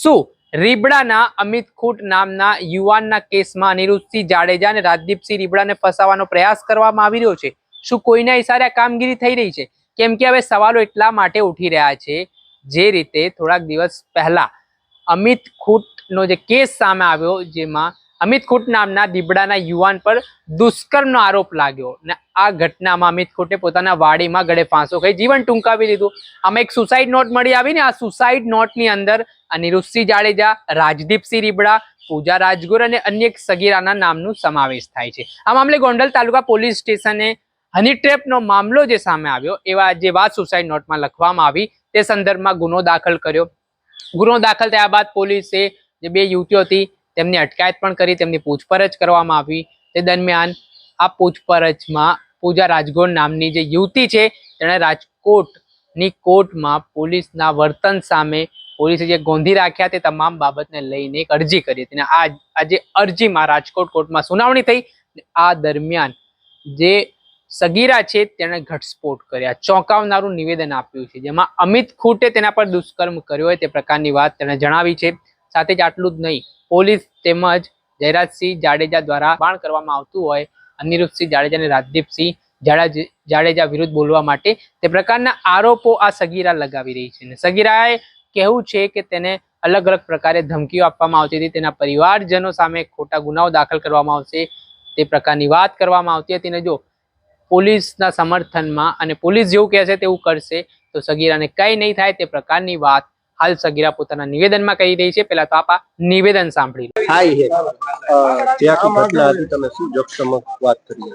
શું? રીબડાના અમિત ખૂટ નામના યુવાનના કેસમાં અનિરુદ્ધસિંહ જાડેજા અને રાજદીપસિંહ રીબડાને ફસાવવાનો પ્રયાસ કરવામાં આવી રહ્યો છે. શું કોઈના ઇશારે કામગીરી થઈ રહી છે? કેમ કે હવે સવાલો એટલા માટે ઉઠી રહ્યા છે જે રીતે થોડાક દિવસ પહેલા અમિત ખૂટનો જે કેસ સામે આવ્યો, જેમાં અમિત ખૂટ નામના દીપડાના યુવાન પર દુષ્કર્મનો આરોપ લાગ્યો ને આ ઘટનામાં અમિત ખૂટે પોતાના વાડીમાં ગળે ફાંસો ખાઈ જીવન ટૂંકાવી લીધું. આમાં એક સુસાઇડ નોટ મળી આવી ને આ સુસાઇડ નોટની અંદર અનિરુદ્ધસિંહ જાડેજા, રાજદીપસિંહ રીબડા, પૂજા રાજગુર અને અન્ય એક સગીરાના નામનું સમાવેશ થાય છે. આ મામલે ગોંડલ તાલુકા પોલીસ સ્ટેશને હની ટ્રેપનો મામલો જે સામે આવ્યો, એવા જે વાત સુસાઇડ નોટમાં લખવામાં આવી, તે સંદર્ભમાં ગુનો દાખલ કર્યો. ગુનો દાખલ થયા બાદ પોલીસે જે બે યુવતીઓ હતી તેમની અટકાયત પણ કરી, તેમની પૂછપરછ કરવામાં આવી. તે દરમિયાન આ પૂછપરછમાં પૂજા રાજગોર નામની જે યુવતી છે, તેણે રાજકોટની કોર્ટમાં પોલીસના વર્તન સામે પોલીસે જે ગોંધી રાખ્યા તે તમામ બાબતને લઈને એક અરજી કરી હતી. અને આ આજે અરજીમાં રાજકોટ કોર્ટમાં સુનાવણી થઈ. આ દરમિયાન જે સગીરા છે, તેણે ઘટસ્ફોટ કર્યા. ચોંકાવનારું નિવેદન આપ્યું છે. જેમાં અમિત ખૂટે તેના પર દુષ્કર્મ કર્યો હોય તે પ્રકારની વાત તેણે જણાવી છે. સાથે જ આટલું જ નહીં. પોલીસ તેમજ જયરાજસિંહ જાડેજા દ્વારા બાણ કરવામાં આવતું હોય, અનિરુદ્ધસિંહ જાડેજા અને રાજદીપસિંહ જાડેજા વિરુદ્ધ બોલવા માટે તે પ્રકારના આરોપો આ સગીરા લગાવી રહી છે. સગીરાએ કહેવું છે કે તેને અલગ અલગ પ્રકારે ધમકીઓ આપવામાં આવતી હતી. તેના પરિવારજનો સામે ખોટા ગુનાઓ દાખલ કરવામાં આવશે. તે પ્રકારની વાત કરવામાં આવતી હતી ને જો પોલીસના સમર્થનમાં અને પોલીસ જેવું કહેશે તેવું કરશે, તો સગીરાને કંઈ નહીં થાય તે પ્રકારની વાત હાલ સગીરા પોતાના નિવેદનમાં કહી રહી છે. પહેલા તો આપ નિવેદન સાંભળી ઘટના હતી તમે શું જગસમક વાત કરી?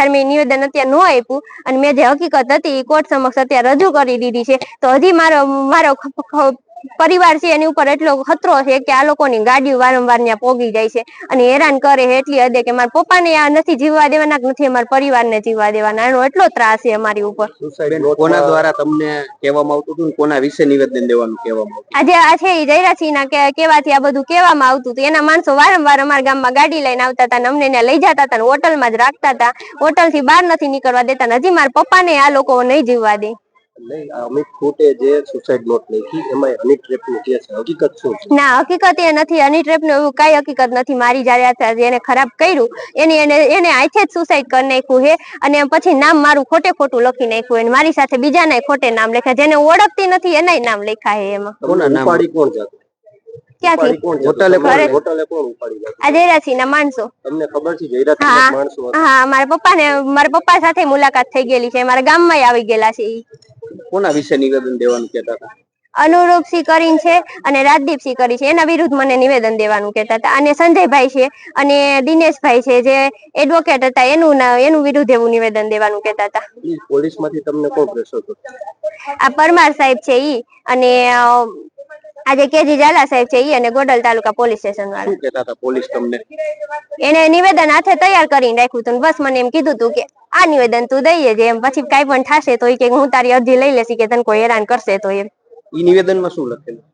અને જ્યારે નિવેદન અત્યારે ન આપ્યું. અને મેં જે હકીકત હતી, એ કોર્ટ સમક્ષ અત્યારે રજૂ કરી દીધી છે. તો હજી મારો મારો પરિવાર છે એની ઉપર એટલો ખતરો છે કે આ લોકોની ગાડીઓ વારંવાર ત્યાં પોગી જાય છે અને હેરાન કરે છે એટલી હદે કે મારા પપ્પાને આ નથી જીવવા દેવાના કે નથી અમારા પરિવારને જીવવા દેવાના. એનો એટલો ત્રાસ છે અમારી ઉપર. કોના દ્વારા તમને કહેવામાં આવતું હતું કોના વિશે નિવેદન દેવાનું કહેવામાં આવતું? આજે આ છે જયરાસિંહના કેવાથી આ બધું કહેવામાં આવતું હતું. એના માણસો વારંવાર અમારા ગામમાં ગાડી લઈને આવતા હતા અમને ત્યાં લઈ જતા હતા ને હોટલમાં જ રાખતા હતા. હોટલથી બહાર નથી નીકળવા દેતા હજી મારા પપ્પાને આ લોકો નહીં જીવવા દે. નહીં આ અમિત જે સુસાઇડ નોટ લખી એમાં હની ટ્રેપનું જે છે. હકીકત શું છે? ના હકીકત એ નથી. હની ટ્રેપનું એવું કઈ હકીકત નથી. મારી જયારે એને ખરાબ કર્યું એની એને એને આઈથે જ સુસાઇડ કરી નાખ્યું છે અને પછી નામ મારું ખોટે ખોટું લખી નાખ્યું અને મારી સાથે બીજાના ખોટે નામ લખ્યા જેને ઓળખતી નથી એનાય નામ લખ્યા હે એમાં. કોના નામ? ઉપાડી કોણ જતું? ક્યાંથી? હોટલે કોણ? હોટલે કોણ ઉપાડી જતું? આ જયરાસિંહ ના માણસો. તમને ખબર છે જયરાજ હા. માણસો હા મારા પપ્પા ને મારા પપ્પા સાથે મુલાકાત થઈ ગયેલી છે. મારા ગામમાં આવી ગયેલા છે ઈ. કોના વિશે નિવેદન દેવાનું કહેતા હતા? અનુરૂપસિંહ કરીને છે અને રાજદીપસિંહ કરી છે. એના વિરુદ્ધ મને નિવેદન દેવાનું કહેતા હતા. અને સંજયભાઈ છે અને દિનેશભાઈ છે જે એડવોકેટ હતા. એનું એનું વિરુદ્ધ એવું નિવેદન દેવાનું કહેતા હતા. પોલીસમાંથી તમને કોણ પ્રેશર આ પરમાર સાહેબ છે ઈ. અને અ, આ જે કેજી ઝાલા સાહેબ છે ઈ અને ગોડલ તાલુકા પોલીસ સ્ટેશન વાળા. શું કહેતા હતા પોલીસ તમને? એને નિવેદન હાથે તૈયાર કરીને રાખ્યું હતું બસ મને એમ કીધું હતું કે આ નિવેદન તું દઈએ જે એમ પછી કાઈ પણ થશે તો ઈ કે હું તારી અરજી લઈ લેશી કે તને કોઈ હેરાન કરશે તો એમ. ઈ નિવેદનમાં શું લખેલું?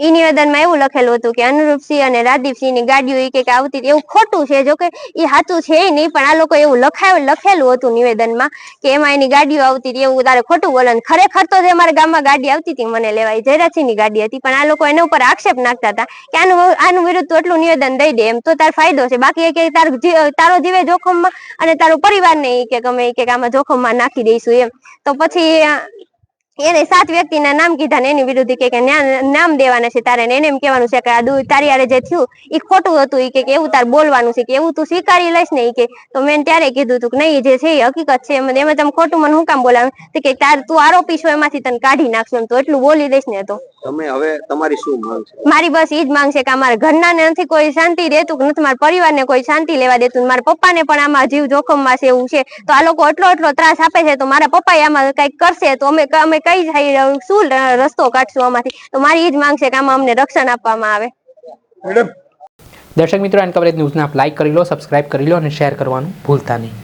ઈ નિવેદનમાં એવું લખેલું હતું કે અનુરૂપસિંહ અને રાજદીપસિંહની ગાડીઓ કે આવતી. એવું ખોટું છે જો કે ઈ સાચું છે નહીં, પણ આ લોકો એવું લખાયું લખેલું હતું નિવેદનમાં કે એમાં એની ગાડીઓ આવતી એવું તારે ખોટું બોલે ખરેખર તો જે અમારા ગામમાં ગાડી આવતી હતી મને લેવાય જયરાજસિંહની ગાડી હતી, પણ આ લોકો એના ઉપર આક્ષેપ નાખતા હતા કે આનું આનું વિરુદ્ધ એટલું નિવેદન દઈ દે, એમ તો તાર ફાયદો છે બાકી એ કે તાર તારો જીવે જોખમમાં અને તારો પરિવારને ઈ કે ગમે કે આમાં જોખમમાં નાખી દઈશું, એમ તો પછી એને સાત વ્યક્તિના નામ કીધા ને એની વિરુદ્ધ કે નામ દેવાના છે તારે એને એમ કહેવાનું છે કે આ તારી આરે જે થયું એ ખોટું હતું એ કે એવું તાર બોલવાનું છે કે એવું તું સ્વીકારી લઈશ ને એ કે. તો મેં ત્યારે કીધું હતું કે નહીં જે છે એ હકીકત છે. એમ, એમાં તમે ખોટું મને હું કામ બોલાવે? કે તાર તું આરોપી છો, એમાંથી તને કાઢી નાખશું એમ, તો એટલું બોલી દઈશ ને તો. તમે હવે તમારી શું માંગ છે? મારી બસ ઈ જ માંગ છે કે અમારા ઘરના ને નથી કોઈ શાંતિ દેતું કે નથી મારા પરિવારને કોઈ શાંતિ લેવા દેતું મારા પપ્પાને પણ આમાં જીવ જોખમમાં છે એવું છે. તો આ લોકો એટલો એટલો ત્રાસ આપે છે તો મારા પપ્પા આમાં કંઈક કરશે તો અમે અમે કઈ જઈ શું રસ્તો કાઢશું આમાંથી? તો મારી ઈ જ માંગ છે કે આમાં અમને રક્ષણ આપવામાં આવે. દર્શક મિત્રો એન કવરેજ ન્યૂઝને આપ લાઈક કરી લો સબસ્ક્રાઇબ કરી લો અને શેર કરવાનું ભૂલતા નહીં.